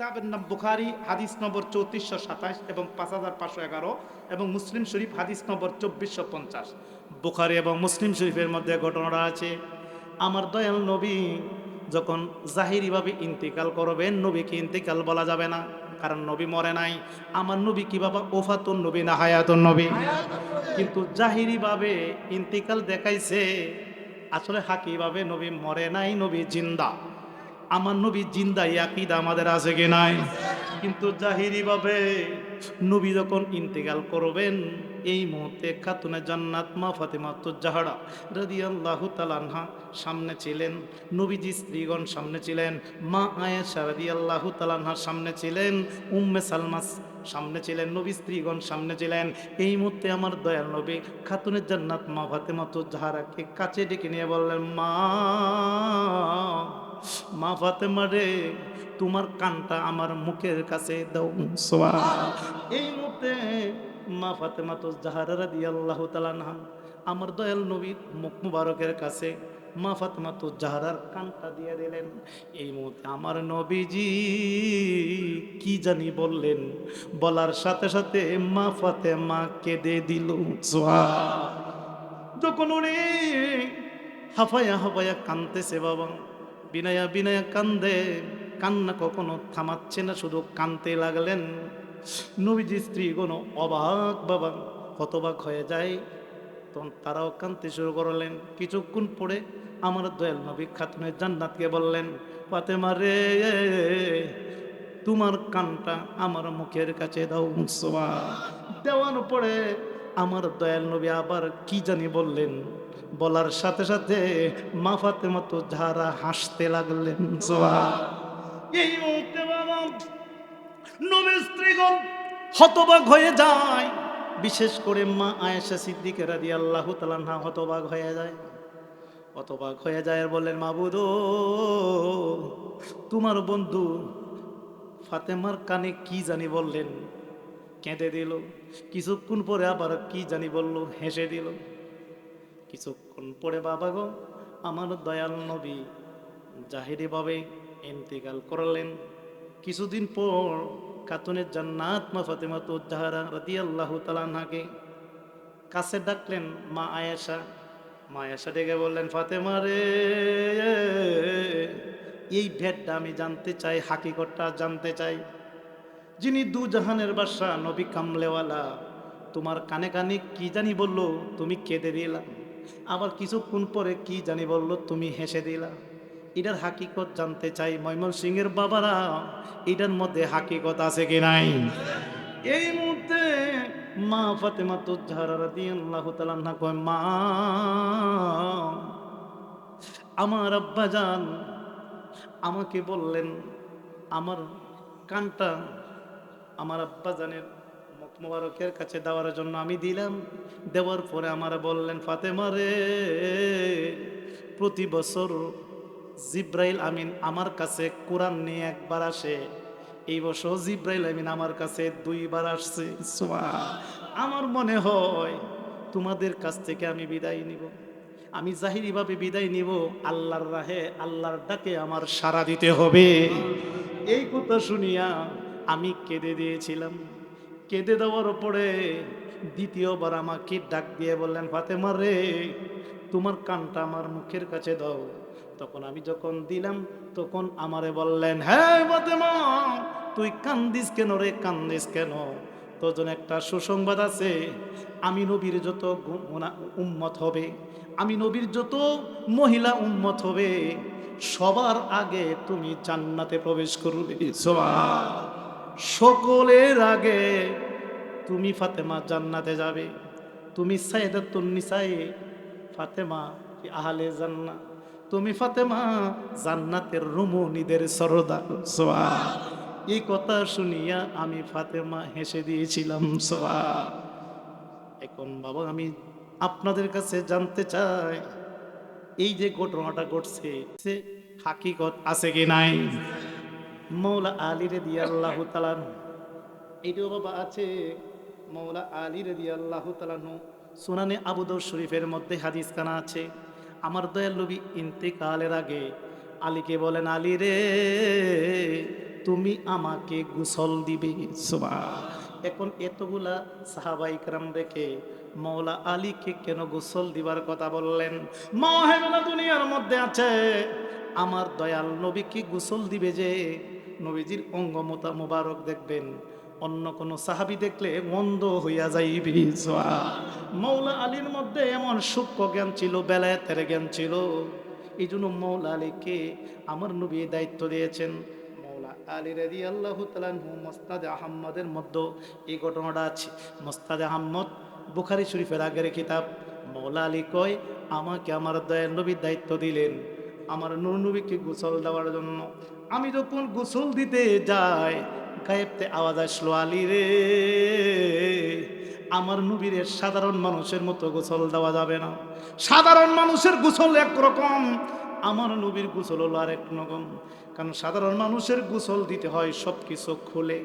কিতাবের নাম বুখারি, হাদিস নম্বর চৌত্রিশশো সাতাশ এবং পাঁচ হাজার পাঁচশো এগারো এবং মুসলিম শরীফ হাদিস নম্বর চব্বিশশো পঞ্চাশ। বুখারি এবং মুসলিম শরীফের মধ্যে ঘটনাটা আছে, আমার দয়াল নবী যখন জাহিরিভাবে ইন্তিকাল করবেন নবীকে ইন্তিকাল বলা যাবে না, কারণ নবী মরে নাই। আমার নবী কি বাবা? ওফাতুন নবী না হায়াতুন নবী? কিন্তু জাহিরিভাবে ইন্তিকাল দেখাইছে, আসলে হাকিভাবে নবী মরে নাই, নবী জিন্দা। আমার নবী জিন্দা ইয়াকিদ আমাদের আছে কি নাই? কিন্তু জাহিরি ভাবে নবী যখন ইন্তেকাল করবেন, এই মুহূর্তে খাতুনে জান্নাত মা ফাতেমা তো জাহারা রাদি আল্লাহ তালানহা সামনে ছিলেন, নবীজি স্ত্রীগণ সামনে ছিলেন, মা আয়েশা রাদি আল্লাহ তালানহার সামনে ছিলেন, উম্মে সালমাস সামনে ছিলেন, নবী স্ত্রীগণ সামনে ছিলেন। এই মুহূর্তে আমার দয়াল নবী খাতুনের জান্নাত মা ফাতেমা তো জাহারাকে কাছে ডেকে নিয়ে বললেন, মা মা ফাতেমা রে, তোমার কানটা আমার মুখের কাছে দাও। এই মুহূর্তে মা ফাতেমা তো জাহারা দিয়ে আল্লাহ তালানহা আমার দয়াল নবীর মুখ মুবারকের কাছে মা ফাতেমা তো জাহারার কানটা দিয়ে দিলেন। এই মুহূর্তে আমার নবীজি কি জানি বললেন, বলার সাথে সাথে মা ফাতেমা কেঁদে দিল। যখন উনি হাফায়া হাফায়া কানতেছে বাবা বিনয়া বিনয়া কান্দে। কান্না কখনো থামাচ্ছে না, শুধু কানতে লাগলেন। নবীজি কোনো অবাক বাবা হতবাক হয়ে যায়। তখন তারাও কানতে শুরু করলেন। কিছুক্ষণ পরে আমার দয়াল নবী খাতুনের জান্নাতকে বললেন পাতেমা রে, তোমার কানটা আমার মুখের কাছে দাও দেওয়ার পরে আমার দয়াল নবী আবার কি জানি বললেন বলার সাথে সাথে মা ফাতেমা তো যারা হাসতে লাগলেন এই মুহূর্তে বাবা হতবাক হয়ে যায়। বিশেষ করে মা আয়েশা সিদ্দিকের রাদি আল্লাহ তালান্না হতবাক হয়ে যায়। হতবাক হয়ে যায় আর বললেন, মাবুদ, তোমার বন্ধু ফাতেমার কানে কি জানি বললেন, কেঁদে দিল। কিছুক্ষণ পরে আবার কি জানি বলল, হেসে দিল। কিছুক্ষণ পরে বাবা গো, আমার দয়াল নবী জাহিরিভাবে ইন্তেকাল করলেন। কিছুদিন পর কাতুনের জান্নাত মা ফাতেমা তো জাহারা রাদি আল্লাহ তালাকে কাছে ডাকলেন, মা আয়েশা। মা আয়েশা ডেকে বললেন, ফাতেমা রে, এই ভেদটা আমি জানতে চাই, হাকিকতটা জানতে চাই। যিনি দু জাহানের বাসা নবী কামলেওয়ালা, তোমার কানে কানে কি জানি বলল, তুমি কেঁদে দিলা। আবার কিছুক্ষণ পরে কি জানি বলল, তুমি হেসে দিলা। এটার হাকিকত জানতে চাই ময়মন সিংয়ের বাবারা, এটার মধ্যে হাকিকত আছে কি নাই? এই মুহূর্তে মা ফাতেমা তো ঝারা দিয়ে আল্লাহ কয়, মা, আমার আব্বা যান আমাকে বললেন, আমার কানটা আমার আব্বা জানের মোবারকের কাছে দেওয়ার জন্য আমি দিলাম। দেওয়ার পরে আমার বললেন, ফাতেমা রে, প্রতি বছর জিব্রাইল আমিন আমার কাছে কোরআন নিয়ে একবার আসে। এই বছর জিব্রাইল আমিন আমার কাছে দুইবার আসছে। আমার মনে হয় তোমাদের কাছ থেকে আমি বিদায় নিব। আমি জাহিরিভাবে বিদায় নিব। আল্লাহর রাহে, আল্লাহর ডাকে আমার সারা দিতে হবে। এই কথা শুনিয়া আমি কেঁদে দিয়েছিলাম। কেঁদে দেওয়ার পরে দ্বিতীয়বার আমাকে ডাক দিয়ে বললেন, ফাতেমা রে, তোমার কানটা আমার মুখের কাছে দাও। তখন আমি যখন দিলাম, তখন আমারে বললেন হ্যাঁ ফাতেমা, তুই কান্দিস কেন রে, কান্দিস কেন? তোর জন্য একটা সুসংবাদ আছে, আমি নবীর যত উম্মত হবে, আমি নবীর যত মহিলা উম্মত হবে, সবার আগে তুমি জান্নাতে প্রবেশ করবে। সুবহান। সকলের আগে তুমি ফাতেমা জান্নাতে যাবে। তুমি সাইদাতুন নিসাই, ফাতেমা আহলে জান্না তুমি ফাতেমা জান্নাতের রুমুনিদের সরদার সোয়া এই কথা শুনিয়া আমি ফাতেমা হেসে দিয়েছিলাম সোয়া এখন বাবা, আমি আপনাদের কাছে জানতে চাই, এই যে ঘটনাটা ঘটছে, সে হাকিকত আছে কি নাই? মৌলা আলী রে দিয়ে আল্লাহ তালান এইটাও বাবা আছে মৌলা আলী রে দিয়ে আল্লাহ তালানু সুনানে আবুদর শরীফের মধ্যে হাদিস কানা আছে আমার দয়াল নবী ইন্তেকালের আগে আলীকে বলেন আলী রে তুমি আমাকে গোসল দিবে। এখন এতগুলা সাহাবাইকরাম রেখে মৌলা আলীকে কেন গোসল দিবার কথা বললেন? মহেলা দুনিয়ার মধ্যে আছে। আমার দয়াল নবীকে গোসল দিবে যে? নবীজির অঙ্গমতা মোবারক দেখবেন। অন্য কোন সাহাবি দেখলে মন্দ হইয়া যাইবি মৌলা আলীর মধ্যে এমন সূক্ষ্ম জ্ঞান ছিল, বেলায়েতের জ্ঞান ছিল। এই জন্য মৌলা আলীকে আমার নবী দায়িত্ব দিয়েছেন। মোস্তাদ আহম্মদের মধ্যে এই ঘটনাটা আছে। মোস্তাদ আহম্মদ বুখারি আগের কিতাব। মৌলা আলী কয়, আমাকে আমার দয়াল নবীর দায়িত্ব দিলেন। আমার নবীকে গোসল দেওয়ার জন্য আমি যখন গোসল দিতে যাই, গায়েবতে আওয়াজ আসলো, আলী রে, আমার নবীরে সাধারণ মানুষের মতো গোসল দেওয়া যাবে না। সাধারণ মানুষের গোসল একরকম, আমার নবীর গোসল হলো আরেক রকম কারণ সাধারণ মানুষের গোসল দিতে হয় সব কিছু খুলে।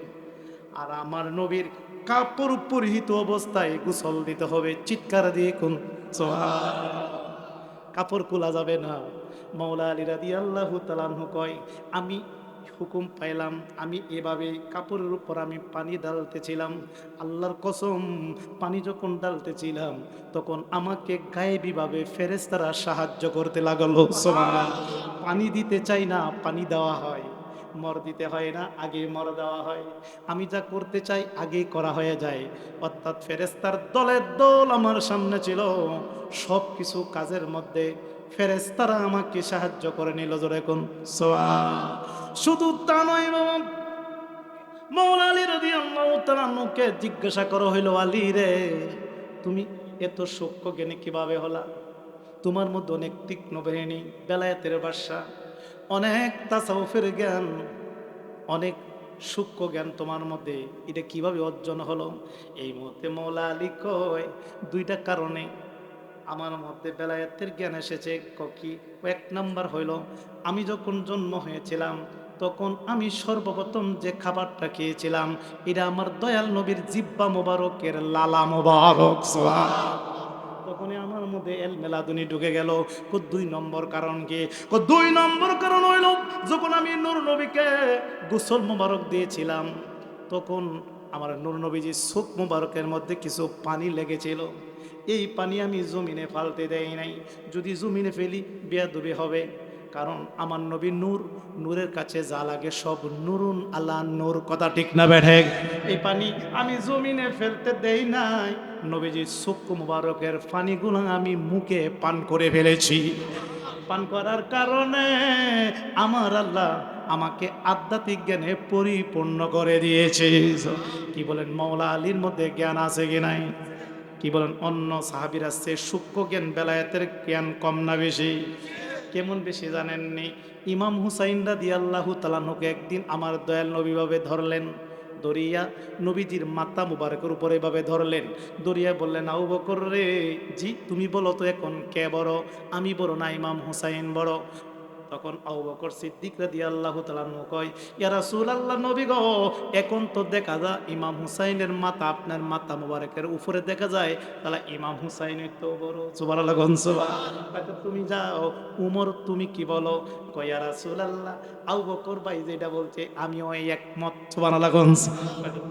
আর আমার নবীর কাপড় পরিহিত অবস্থায় গোসল দিতে হবে, চিৎকার দিয়ে কোন? কাপড় খোলা যাবে না। মৌলা আলী রাদি আল্লাহ তালাহু কয়, আমি হুকুম পাইলাম, আমি এভাবে কাপড়ের উপর আমি পানি ডালতেছিলাম আল্লাহর কসম, পানি যখন ডালতেছিলাম তখন আমাকে গায়েবীভাবে ফেরেস্তারা সাহায্য করতে লাগল। পানি দিতে চাই না, পানি দেওয়া হয়। মর দিতে হয় না, আগে মর দেওয়া হয়। আমি যা করতে চাই আগেই করা হয়ে যায়। অর্থাৎ ফেরেস্তার দলের দল আমার সামনে ছিল। সব কিছু কাজের মধ্যে ফেরেস্তারা আমাকে সাহায্য করে নিল জোরে সোয়া শুধু তা নয় বাবা মৌলা আলী রদি আল্লাহকে জিজ্ঞাসা করো হইল, আলী রে, তুমি এত সূক্ষ্ম জ্ঞানী কীভাবে হলা? তোমার মধ্যে অনেক তীক্ষ্ণ বাহিনী, বেলায়েতের বাসা অনেক তাসাউফের জ্ঞান, অনেক সূক্ষ্ম জ্ঞান তোমার মধ্যে, এটা কীভাবে অর্জন হলো? এই মুহূর্তে মৌলা আলী কয়, দুইটা কারণে আমার মধ্যে বেলায়েতের জ্ঞান এসেছে, ক- এক নাম্বার হইল, আমি যখন জন্ম হয়েছিলাম, তখন আমি সর্বপ্রথম যে খাবারটা খেয়েছিলাম, এটা আমার দয়াল নবীর জিব্বা মোবারকের লালা মোবারক তখনই আমার মধ্যে এল মেলাদুনি ঢুকে গেল। কো দুই নম্বর কারণ কি? কো দুই নম্বর কারণ হইল, যখন আমি নূর নবীকে গোসল মোবারক দিয়েছিলাম, তখন আমার নূর নবীজি সুখ মোবারকের মধ্যে কিছু পানি লেগেছিল। এই পানি আমি জমিনে ফালতে দেই নাই। যদি জমিনে ফেলি, বেয়াদবি হবে। কারণ আমার নবী নূর, নূরের কাছে যা লাগে সব নুরুন আল্লাহ নূর। কথা ঠিক না বেঠে? এই পানি আমি জমিনে ফেলতে দেই নাই। নবীজি সুক্কু মুবারকের পানিগুলো আমি মুখে পান করে ফেলেছি। পান করার কারণে আমার আল্লাহ আমাকে আধ্যাত্মিক জ্ঞানে পরিপূর্ণ করে দিয়েছে। কি বলেন মৌলা আলীর মধ্যে জ্ঞান আছে কি নাই? কি বলেন, অন্য সাহাবির আছে সূক্ষ্ম জ্ঞান বেলায়েতের জ্ঞান কম না বেশি? কেমন বেশি জানেননি? ইমাম হুসাইন রাদি আল্লাহ তালানুকে একদিন আমার দয়াল নবীভাবে ধরলেন। দরিয়া নবীজির মাতা মুবারকের উপরে এভাবে ধরলেন। দরিয়া বললেন আউ বকর রে, জি, তুমি বলো তো এখন কে বড়? আমি বড় না, ইমাম হুসাইন বড়। তখন আবু বকর সিদ্দিক রাদি আল্লাহ তালানু কয়, ইয়া রাসূল আল্লাহ নবী গো, এখন তো দেখা যায় ইমাম হুসাইনের মাথা আপনার মাথা মুবারকের উপরে দেখা যায়। তাহলে ইমাম হুসাইনের তো বড় গনসবা তুমি যাও, উমর তুমি কি বলো? কয় রাসূল আল্লাহ আবু বকর ভাই যেটা বলছে আমিও এই একমত, সুবহানাল্লাহ গনস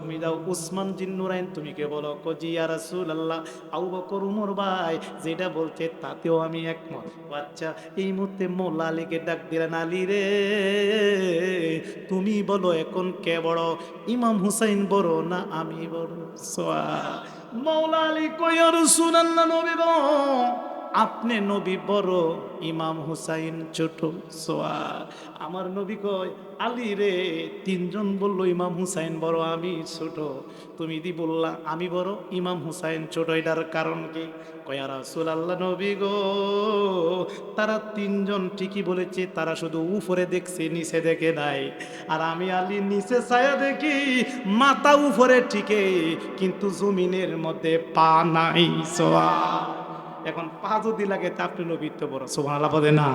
তুমি যাও, উসমান জিন্নুরাইন তুমি কে বলো? কো জি, ইয়া রাসূল আল্লাহ আবু বকর, উমর ভাই যেটা বলছে তাতেও আমি একমত। আচ্ছা এই মুহূর্তে মোল্লা আলীকে ডাক আলী রে। তুমি বলো এখন কে বড়? ইমাম হুসাইন বড় না আমি বড়? মৌলা আলী শুনান না নবী গো আপনি নবী বড় ইমাম হুসাইন ছোট সোয়া আমার নবী কয়, আলী রে, তিনজন বলল ইমাম হুসাইন বড়, আমি ছোট। তুমি দি বললা, আমি বড়, ইমাম হুসাইন ছোট, এটার কারণ কি? কয়া রাসুল আল্লাহ নবী গো, তারা তিনজন ঠিকই বলেছে, তারা শুধু উপরে দেখছে, নিচে দেখে নাই। আর আমি আলী নিচে ছায়া দেখি, মাথা উপরে ঠিকে কিন্তু জমিনের মধ্যে পা নাই সোয়া এখন পা যদি লাগে তা আপনি নবীর তো বড়। সোহান আল্লাহ না।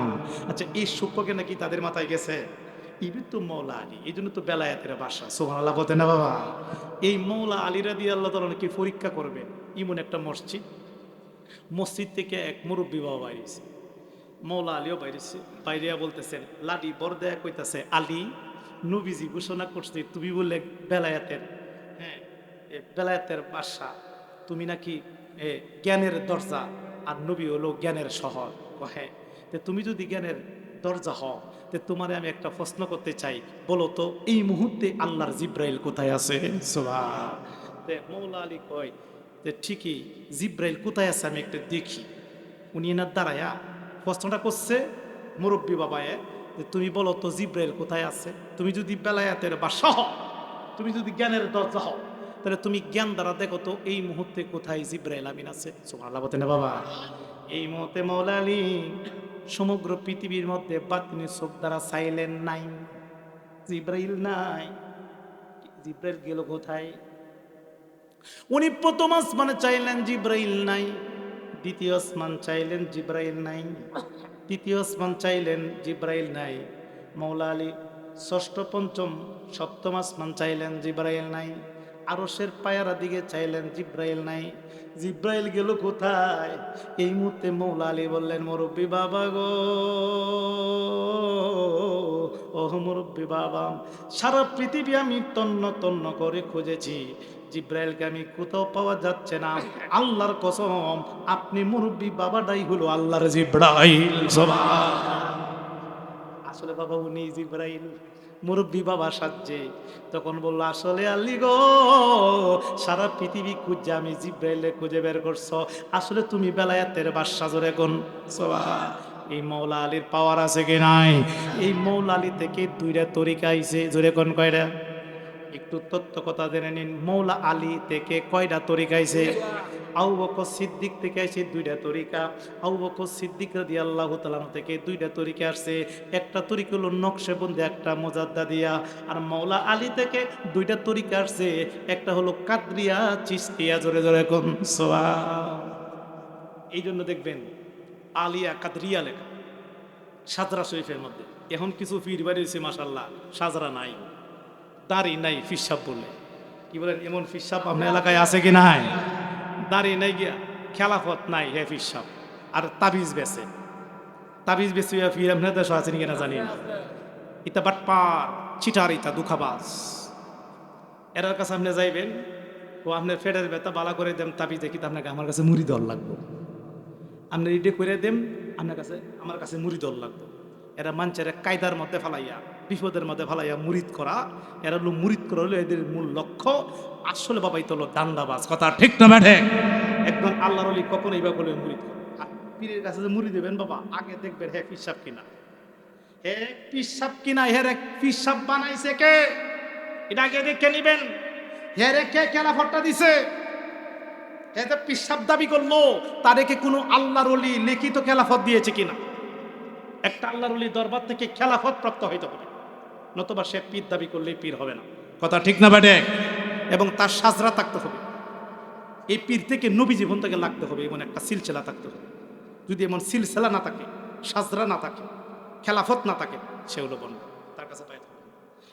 আচ্ছা এই সূক্ষ্মকে নাকি তাদের মাথায় গেছে? ইবি তো মৌলা আলী, এই জন্য তো বেলায়াতের বাসা। সোহান আল্লাহ না বাবা। এই মৌলা আলী রাদি আল্লাহ তালা কি পরীক্ষা করবে? ইমন একটা মসজিদ। মসজিদ থেকে এক মুরব্বী বাবা বাইরেছে মৌলা আলীও বাইরেছে বাইরিয়া বলতেছেন, লাডি বড় দেয়া কইতাছে, আলী, নবীজি ঘোষণা করছে, তুমি বললে বেলায়াতের হ্যাঁ বেলায়াতের বাসা। তুমি নাকি জ্ঞানের দরজা আর নবী হলো জ্ঞানের শহর। হ্যাঁ তে তুমি যদি জ্ঞানের দরজা হও, তে তোমারে আমি একটা প্রশ্ন করতে চাই। বলো তো, এই মুহূর্তে আল্লাহর জিব্রাইল কোথায় আছে? মৌলা আলী কয় যে ঠিকই, জিব্রাইল কোথায় আছে আমি একটা দেখি। উনি এনার দাঁড়ায়া প্রশ্নটা করছে, মুরব্বী বাবায় যে তুমি বলো তো, জিব্রাইল কোথায় আছে? তুমি যদি বেলায়াতের বাসা হও, তুমি যদি জ্ঞানের দরজা হও তাহলে তুমি জ্ঞান দ্বারা দেখো তো, এই মুহূর্তে কোথায় জিব্রাইল আমিন আছে? সুবহানাল্লাহ, বলতে না বাবা। এই মুহূর্তে মৌলা আলী সমগ্র পৃথিবীর মধ্যে বাতিনি চোখ দ্বারা সাইলেন নাই। জিব্রাইল নাই। জিব্রাইল গেল কোথায়? উনি প্রথম আসমানে চাইলেন জিব্রাইল নাই, দ্বিতীয় আসমান চাইলেন জিব্রাইল নাই, তৃতীয় আসমান চাইলেন জিব্রাইল নাই। মৌলা আলী ষষ্ঠ, পঞ্চম, সপ্তম আসমান চাইলেন জিব্রাইল নাই। আরসের পায়ারা দিকে চাইলেন জিব্রাইল নাই। জিব্রাইল গেল কোথায়? এই মুহূর্তে মৌলা আলী বললেন, মুরব্বী বাবা গো ও মুরব্বী বাবা, সারা পৃথিবী আমি তন্ন তন্ন করে খুঁজেছি। জিব্রাইলকে আমি কোথাও পাওয়া যাচ্ছে না। আল্লাহর কসম, আপনি মুরব্বী বাবাটাই হলো আল্লাহর জিব্রাইল। সুবহান। আসলে বাবা, উনি জিব্রাইল। মুরব্বী বাবা সাজছে। তখন বলল, আসলে আল্লি গো, সারা পৃথিবী খুঁজছে, আমি জিব্রাইলে খুঁজে বের করছ। আসলে তুমি বেলায়াতের বাসা জোরে কোন। এই মৌলা আলীর পাওয়ার আছে কি নাই? এই মৌলা আলী থেকে দুইটা তরিকা আইছে, জোরে কোন কয়টা? একটু তত্ত্ব কথা জেনে নিন। মৌলা আলী থেকে কয়টা তরিকা আইছে? আউ বকর সিদ্দিক থেকে আসে দুইটা তরিকা। আউ বকর সিদ্দিক রাদি আল্লাহ তালানো থেকে দুইটা তরিকা আসছে একটা তরিকা হলো নকশেবন্দি, একটা মোজাদ্দা দিয়া। আর মৌলা আলী থেকে দুইটা তরিকা আসছে একটা হলো কাদরিয়া চিস্তিয়া জোরে জোরে কোন সোয়া এই জন্য দেখবেন আলিয়া কাদরিয়া লেখা সাজরা শরীফের মধ্যে। এখন কিছু ফির বাড়িয়েছে মাসাল্লাহ সাজরা নাই, দাড়ি নাই, ফিসাব বলে। কি বলেন, এমন ফিসাব আপনার এলাকায় আছে কি নাই? দাড়ি নাই গিয়া খেলাফত নাই হে ফিসাব আর তাবিজ বেছে। তাবিজ বেছে ফির দেশ কিনা জানি না। ইতা বাটপার চিটার ইতা দুখাবাজ। এরার কাছে আপনি যাইবেন, ও আপনার ফেডের বেতা বালা করে দেন, তাবিজ দেখি আপনাকে আমার কাছে মুড়ি দল লাগবো। আপনি রেডি করে দেন, আপনার কাছে, আমার কাছে মুড়ি দল লাগবো। এরা মাঞ্চের কায়দার মধ্যে ফালাইয়া বিপদের মধ্যে ফালাইয়া মুরিদ করা, এরা হলো মুরিদ করা হলো এদের মূল লক্ষ্য। আসলে বাবাই তো হলো দান্দাবাজ, কথা ঠিক না ব্যাঠে? একদম আল্লাহর অলি কখনোই বা বলে মুরিদ পীরের কাছে যে মুড়ি দেবেন বাবা, আগে দেখবেন হ্যাঁ পিসাব কিনা। হে পিসাব কিনা, হে রে পিসাব বানাইছে কে? এটা আগে দেখে নিবেন। হে রে কে খেলাফটটা দিছে? এতে পিসাব দাবি করল তাদেরকে কোনো আল্লাহর অলি লিখিত খেলাফত দিয়েছে কিনা? একটা আল্লাহর অলি দরবার থেকে খেলাফত প্রাপ্ত হইতে হবে নতুবা সে পীর দাবি করলেই পীর হবে না। কথা ঠিক না বেটে এবং তার সাজরা থাকতে হবে। এই পীর থেকে নবী জীবন থেকে লাগতে হবে, এমন একটা সিলসিলা থাকতে হবে। যদি এমন সিলসিলা না থাকে, সাজরা না থাকে, খেলাফত না থাকে, সে হলো বন্ধ, তার কাছে হবে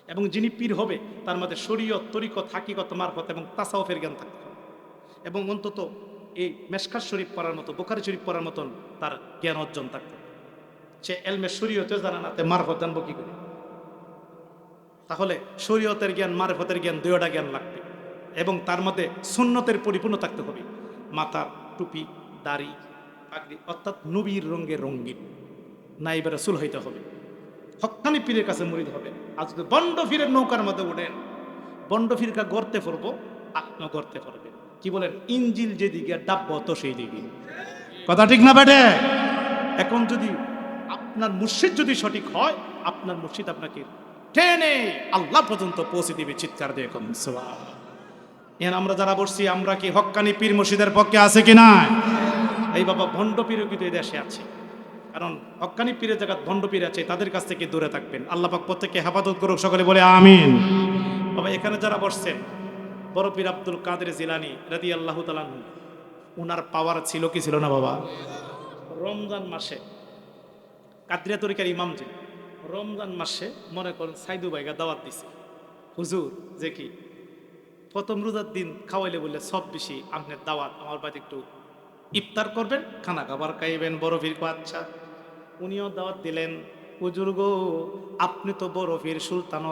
এবং যিনি পীর হবে, তার মধ্যে শরীয়ত, তরিকত, হাকিকত, মারফত এবং তাসাউফের জ্ঞান থাকতে হবে। এবং অন্তত এই মেশকার শরীফ পড়ার মতো, বোখারি শরীফ পড়ার মতন তার জ্ঞান অর্জন থাকতে হবে। সে এলমে শরীয়তেও জানা না তে মারফত জানব কি করে? তাহলে শরীয়তের জ্ঞান, মারফতের জ্ঞান দুয়োটা জ্ঞান লাগবে এবং তার মধ্যে সুন্নতের পরিপূর্ণ থাকতে হবে। মাথার টুপি, দাড়ি, পাগড়ি, অর্থাৎ নবীর রঙের রঙ্গিন নাইবে রসুল হইতে হবে। হকানি পীরের কাছে মরিদ হবে। যদি বন্ড ফিরের নৌকার মধ্যে ওঠেন বন্ড ফিরকা গর্তে পড়ব আপনিও গড়তে পড়বেন কি বলেন? ইঞ্জিল যেদিকে, ডাব্ব তো সেই দিকে কথা ঠিক না বেটে? এখন যদি আপনার মুর্শিদ যদি সঠিক হয়, আপনার মুর্শিদ আপনাকে টেনে আল্লাহ পর্যন্ত পৌঁছে দিবে, চিৎকার দিয়ে এখন এখন আমরা যারা বসছি, আমরা কি হক্কানি পীর মসজিদের পক্ষে আছে কি না এই বাবা ভণ্ড পীরও কিন্তু এই দেশে আছে। কারণ হক্কানি পীরের জায়গা ভণ্ড পীর আছে, তাদের কাছ থেকে দূরে থাকবেন। আল্লাহ পাক প্রত্যেককে হেফাজত করুক, সকলে বলে আমিন। বাবা, এখানে যারা বসছেন, বড় পীর আব্দুল কাদের জিলানি রাদি আল্লাহ তালান উনার পাওয়ার ছিল কি ছিল না বাবা? রমজান মাসে কাদরিয়া তরিকার ইমাম যে রমজান মাসে মনে করেন সাইদু ভাইগা দাওয়াত দিছে। হুজুর, যে কি? প্রথম রোজার দিন খাওয়াইলে বললে সব বেশি আপনার দাওয়াত, আমার বাড়িতে একটু ইফতার করবেন, খানা খাবার খাইবেন, বড় ভিড় আচ্ছা। উনিও দাওয়াত দিলেন, হুজুর গো, আপনি তো বরফির সুলতান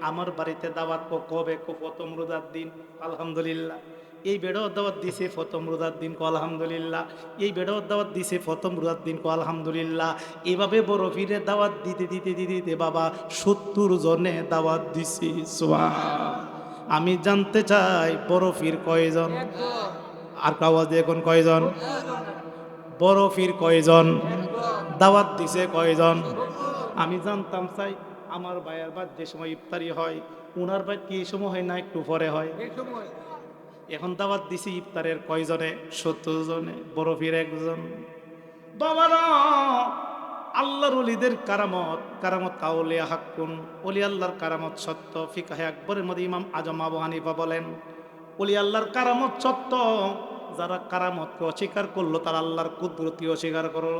আমার বাড়িতে দাওয়াত কবে কো প্রথম রোজার দিন? আলহামদুলিল্লাহ। এই বেড়াও দাওয়াত দিছে প্রথম রোজার দিন, কো আলহামদুলিল্লাহ। এই বেড়াও দাওয়াত দিছে প্রথম রোজার দিন, কো আলহামদুলিল্লাহ। এভাবে বরফিরে দাওয়াত দিতে দিতে দিতে দিতে বাবা সত্তর জনে দাওয়াত দিছি সোয়া আমি জানতে চাই বরফির কয়জন? আর আওয়াজ দিয়ে এখন কয়জন? বরফির কয়জন? দাওয়াত দিছে কয়জন? আমি জানতাম, চাই আমার ভাইয়ের বাদ যে সময় ইফতারি হয়। উনার বাদ কি সময় হয় না একটু পরে হয়? এখন দাওয়াত দিছি ইফতারের কয়জনে? সত্তর জনে বরফির একজন। বাবারা আল্লাহর অলিদের কারামত কারামত কাউলিয়া হাক্কুন অলি আল্লাহর কারামত সত্য, ফিকাহে আকবরের মধ্যে ইমাম আজম আবু হানিফা বলেন অলি আল্লাহর কারামত সত্য, যারা কারামতকে অস্বীকার করল, তারা আল্লাহর কুদরতি অস্বীকার করল।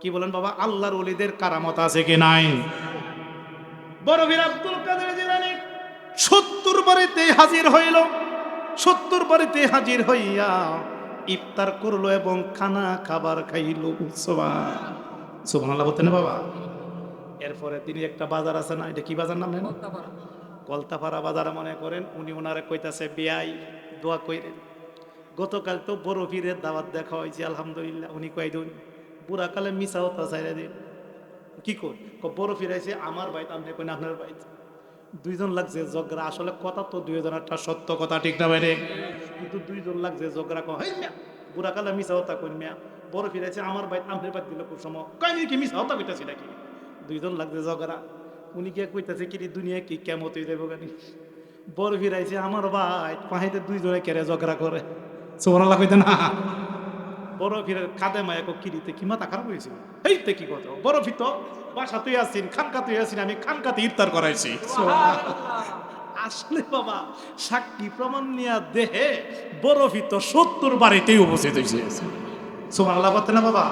কি বলেন বাবা, আল্লাহর অলিদের কারামত আছে কি নাই? বরফির আব্দুল কাদের জিলানী সত্তর বাড়িতে হাজির হইল। সত্তর বাড়িতে হাজির হইয়া ইফতার করল এবং খানা খাবার খাইল। সুবাহ বলতে না বাবা? এরপরে তিনি একটা বাজার আছে না এটা কি বাজার নাম জানেন? কলতাপাড়া। বাজার মনে করেন উনি ওনারে কইতাছে বিয়াই দোয়া কইরেন। গতকাল তো বড় পীরের দাওয়াত দেখা হয়েছে আলহামদুলিল্লাহ উনি কই দিন বুড়া কালে মিশা হতা চাইরা দিন। কি কর? বড় ফিরাইছে আমার বাইত আপনি কই না আপনার বাইত দুইজন লাগছে জগরা আসলে কথা তো দুইজন একটা সত্য কথা, ঠিক না বাইরে কিন্তু দুইজন লাগছে জগরা কো হাই মিয়া, বুড়া কালে মিশা হতা কই মিয়া, বড় ফিরাইছে আমার বাইত আপনার বাইত দিল খুব সময়? নি কি মিশা হতা কইতাছি নাকি? দুইজন লাগছে জগরা উনি কে কইতাছে, কি দুনিয়া কি কেমত হয়ে যাব গানি বড় ফিরাইছে আমার বাইত পাহিতে দুইজনে কেড়ে ঝগড়া করে। সোমরাল্লাহ কইতে না। বড় ফিরের কাদে মায়া কিরিতে কি মাথা খারাপ হয়েছিল এইতে কি কথা? বড় ফিত বাসা তুই আসিন খানকা তুই আসিন আমি খানকাতে ইফতার করাইছি। আসলে বাবা সাক্ষী প্রমাণ নিয়া দেহে বরফিত সত্তর বাড়িতেই উপস্থিত হয়েছে সোমান আল্লাহ না বাবা?